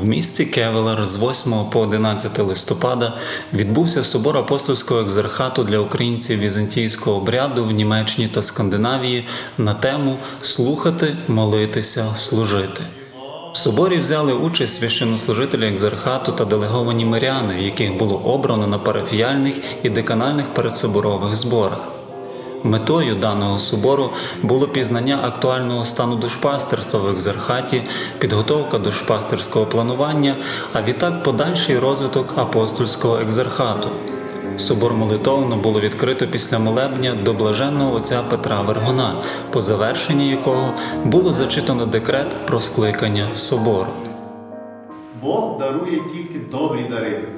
В місті Кевелер з 8 по 11 листопада відбувся собор апостольського екзархату для українців візантійського обряду в Німеччині та Скандинавії на тему Слухати, молитися, служити. В соборі взяли участь священнослужителі екзархату та делеговані миряни, яких було обрано на парафіяльних і деканальних передсоборових зборах. Метою даного собору було пізнання актуального стану душпастерства в екзархаті, підготовка душпастерського планування, а відтак подальший розвиток апостольського екзархату. Собор молитовно було відкрито після молебня до блаженного отця Петра Вергуна, по завершенні якого було зачитано декрет про скликання собору. Бог дарує тільки добрі дари,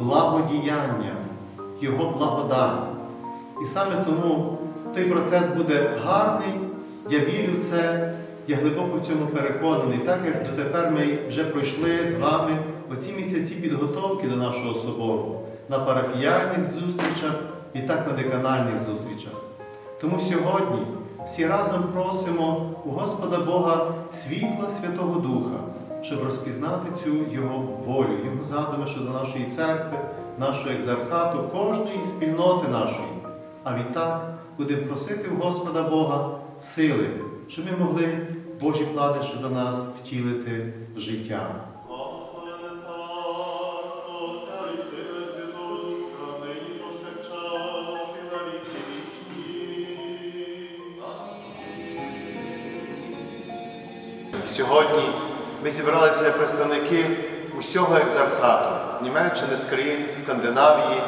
благодіяння, Його благодать. І саме тому той процес буде гарний, я вірю в це, я глибоко в цьому переконаний, так як дотепер ми вже пройшли з вами оці місяці підготовки до нашого собору на парафіяльних зустрічах і так на деканальних зустрічах. Тому сьогодні всі разом просимо у Господа Бога світла Святого Духа, щоб розпізнати цю Його волю, Його задуми щодо нашої церкви, нашого екзархату, кожної спільноти нашої. А відтак будемо просити в Господа Бога сили, щоб ми могли Божі плани щодо нас втілити в життя. Сьогодні ми зібралися як представники усього екзархату з Німеччини, з країн Скандинавії,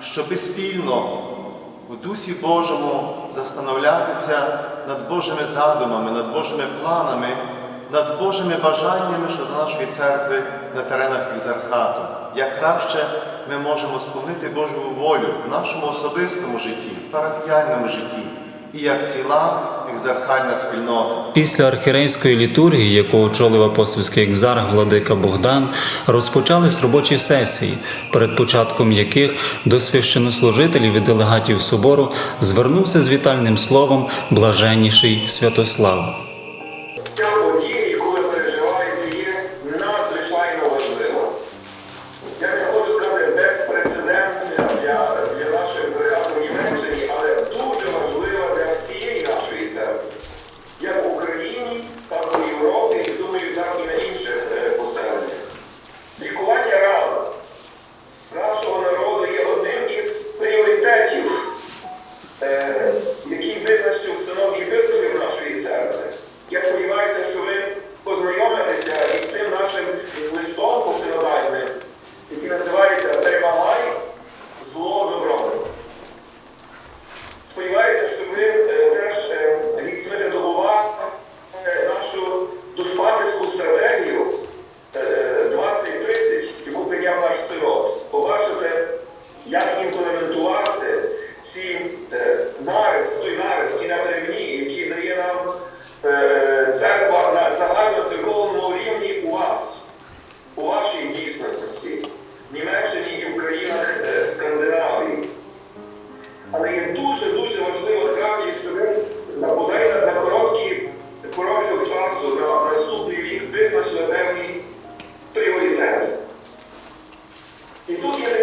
щоби спільно в Дусі Божому застановлятися над Божими задумами, над Божими планами, над Божими бажаннями щодо нашої церкви на теренах Ізархату. Як краще ми можемо сповнити Божу волю в нашому особистому житті, в парафіяльному житті і як ціла екзархальна спільнота. Після архірейської літургії, яку очолив апостольський екзарх владика Богдан, розпочались робочі сесії, перед початком яких до священнослужителів і делегатів собору звернувся з вітальним словом блаженніший Святослав.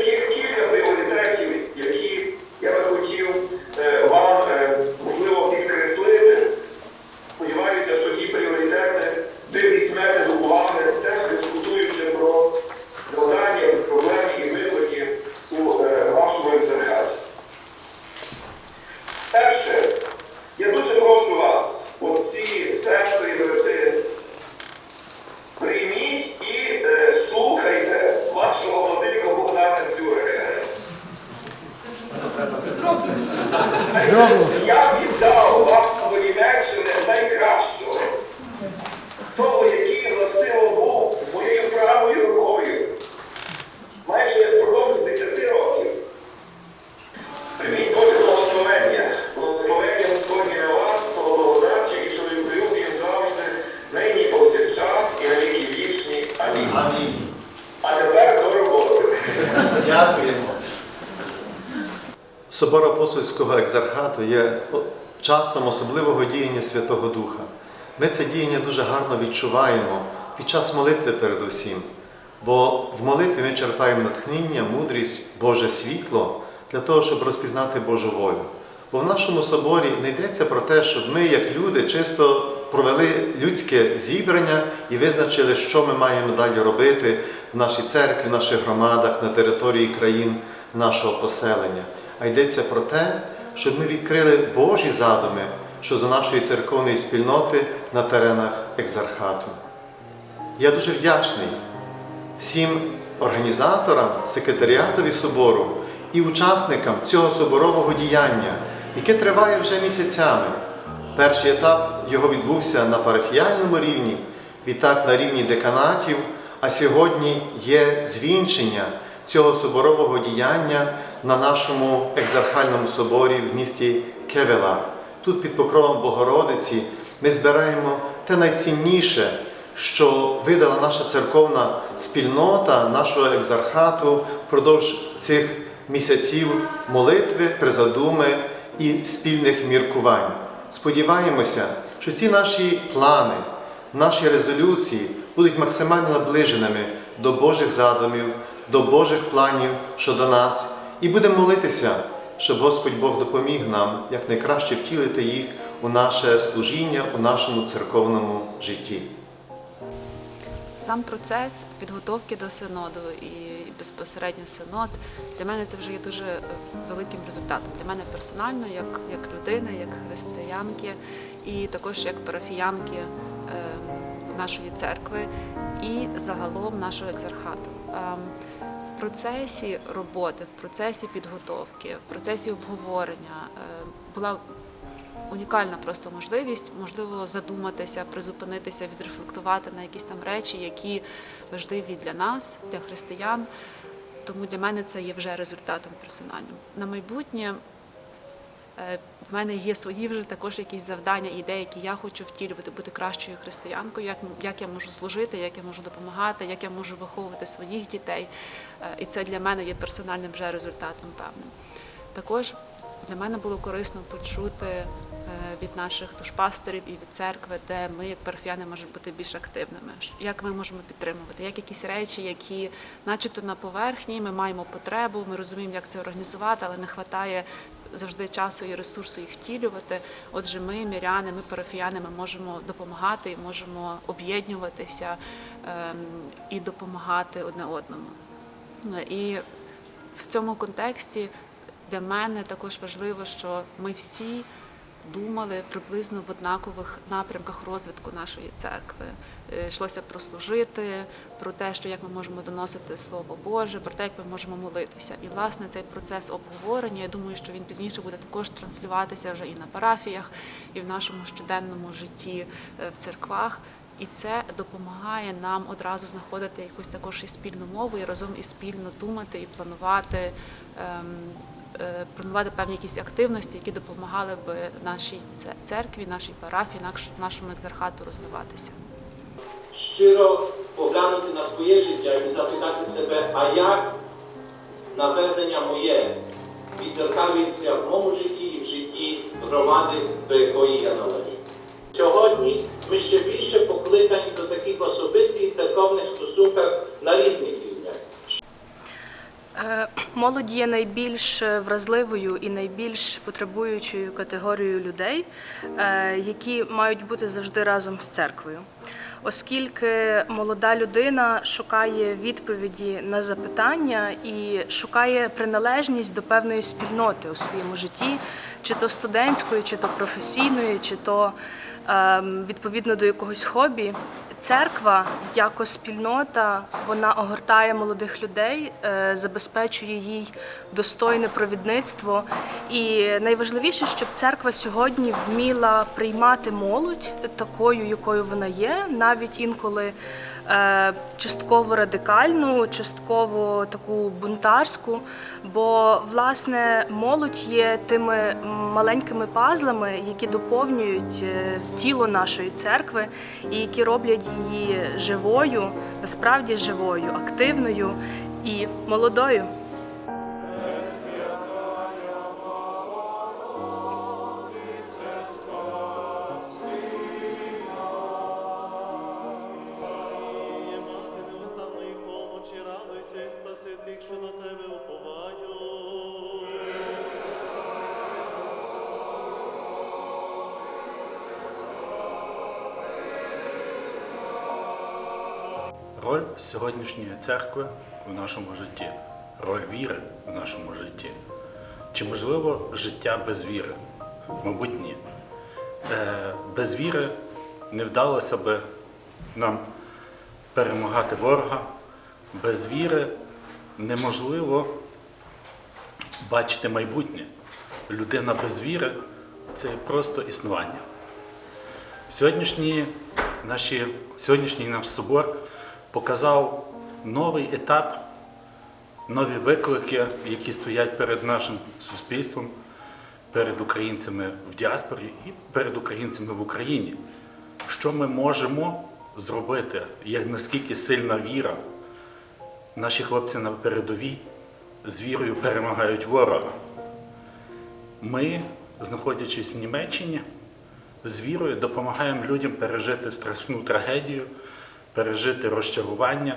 you. Апостольського екзархату є часом особливого діяння Святого Духа. Ми це діяння дуже гарно відчуваємо під час молитви передусім. Бо в молитві ми черпаємо натхнення, мудрість, Боже світло для того, щоб розпізнати Божу волю. Бо в нашому соборі не йдеться про те, щоб ми, як люди, чисто провели людське зібрання і визначили, що ми маємо далі робити в нашій церкві, в наших громадах, на території країн нашого поселення. А йдеться про те, щоб ми відкрили Божі задуми щодо нашої церковної спільноти на теренах екзархату. Я дуже вдячний всім організаторам, секретаріатові собору і учасникам цього соборового діяння, яке триває вже місяцями. Перший етап його відбувся на парафіяльному рівні, відтак на рівні деканатів, а сьогодні є звінчення цього соборового діяння на нашому екзархальному соборі в місті Кевелар. Тут під покровом Богородиці ми збираємо те найцінніше, що видала наша церковна спільнота нашого екзархату впродовж цих місяців молитви, призадуми і спільних міркувань. Сподіваємося, що ці наші плани, наші резолюції будуть максимально наближеними до Божих задумів, до Божих планів щодо нас, і будемо молитися, щоб Господь Бог допоміг нам якнайкраще втілити їх у наше служіння, у нашому церковному житті. Сам процес підготовки до синоду і безпосередньо синод для мене це вже є дуже е, великим результатом. Для мене персонально, як, як людини, як християнки, і також як парафіянки нашої церкви і загалом нашого екзархату. Ем, в процесі роботи, в процесі підготовки, в процесі обговорення е, була унікальна просто можливість, можливо, задуматися, призупинитися, відрефлектувати на якісь там речі, які важливі для нас, для християн. Тому для мене це є вже результатом персональним. На майбутнє в мене є свої вже також якісь завдання, ідеї, які я хочу втілювати, бути кращою християнкою, як, як я можу служити, як я можу допомагати, як я можу виховувати своїх дітей. Е, І це для мене є персональним вже результатом певним. Також для мене було корисно почути е, від наших душпастерів і від церкви, де ми, як парафіяни, можемо бути більш активними. Як ми можемо підтримувати, як якісь речі, які, начебто, на поверхні, ми маємо потребу, ми розуміємо, як це організувати, але не вистачає завжди часу і ресурсу їх втілювати. Отже, ми, міряни, ми парафіяни, ми можемо допомагати і можемо об'єднуватися ем, і допомагати одне одному. І в цьому контексті для мене також важливо, що ми всі думали приблизно в однакових напрямках розвитку нашої церкви. Е, Йшлося про служити, про те, що як ми можемо доносити Слово Боже, про те, як ми можемо молитися. І власне цей процес обговорення, я думаю, що він пізніше буде також транслюватися вже і на парафіях, і в нашому щоденному житті е, в церквах. І це допомагає нам одразу знаходити якусь також і спільну мову, і разом і спільно думати і планувати, е, певні якісь активності, які допомагали би нашій церкві, нашій парафії, нашому екзархату розвиватися. щиро поглянути на своє життя і запитати себе, а як навернення моє відзеркалюється в моєму житті і в житті громади, до якої я належу. Сьогодні ми ще більше покликані до таких особистих церковних стосунках на різних Молодь є найбільш вразливою і найбільш потребуючою категорією людей, е, які мають бути завжди разом з церквою. Оскільки молода людина шукає відповіді на запитання і шукає приналежність до певної спільноти у своєму житті, чи то студентської, чи то професійної, чи то ем, відповідно до якогось хобі. Церква як спільнота вона огортає молодих людей, е, забезпечує їй достойне провідництво. І найважливіше, щоб церква сьогодні вміла приймати молодь такою, якою вона є, навіть інколи е, частково радикальну, частково таку бунтарську. Бо власне молодь є тими маленькими пазлами, які доповнюють е, тіло нашої церкви і які роблять її живою, насправді живою, активною і молодою. Роль сьогоднішньої церкви в нашому житті, роль віри в нашому житті. Чи можливо життя без віри? Мабуть, ні. Е, без віри не вдалося би нам перемагати ворога. Без віри неможливо бачити майбутнє. Людина без віри це просто існування. Сьогоднішній наш собор показав новий етап, нові виклики, які стоять перед нашим суспільством, перед українцями в діаспорі і перед українцями в Україні. Що ми можемо зробити, як наскільки сильна віра, наші хлопці на передовій з вірою перемагають ворога. Ми, знаходячись в Німеччині, з вірою допомагаємо людям пережити страшну трагедію, пережити розчарування.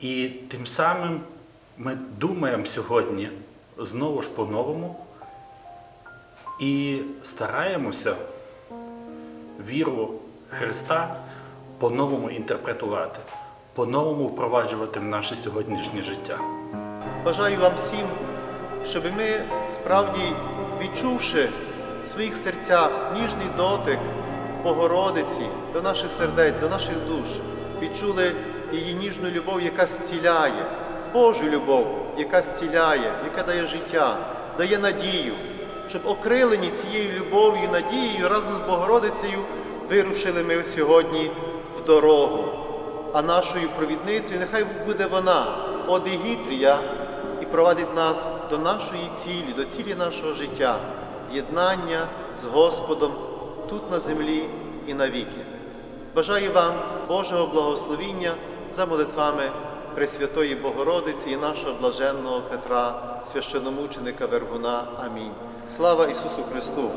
І тим самим ми думаємо сьогодні знову ж по-новому і стараємося віру Христа по-новому інтерпретувати, по-новому впроваджувати в наше сьогоднішнє життя. Бажаю вам всім, щоб ми справді відчувши в своїх серцях ніжний дотик Богородиці до наших сердець, до наших душ, відчули її ніжну любов, яка зціляє, Божу любов, яка зціляє, яка дає життя, дає надію, щоб окрилені цією любов'ю надією разом з Богородицею вирушили ми сьогодні в дорогу. А нашою провідницею нехай буде вона, Одегітрія, і провадить нас до нашої цілі, до цілі нашого життя, єднання з Господом тут на землі і навіки. Бажаю вам Божого благословіння за молитвами Пресвятої Богородиці і нашого блаженного Петра, священомученика Вергуна. Амінь. Слава Ісусу Христу!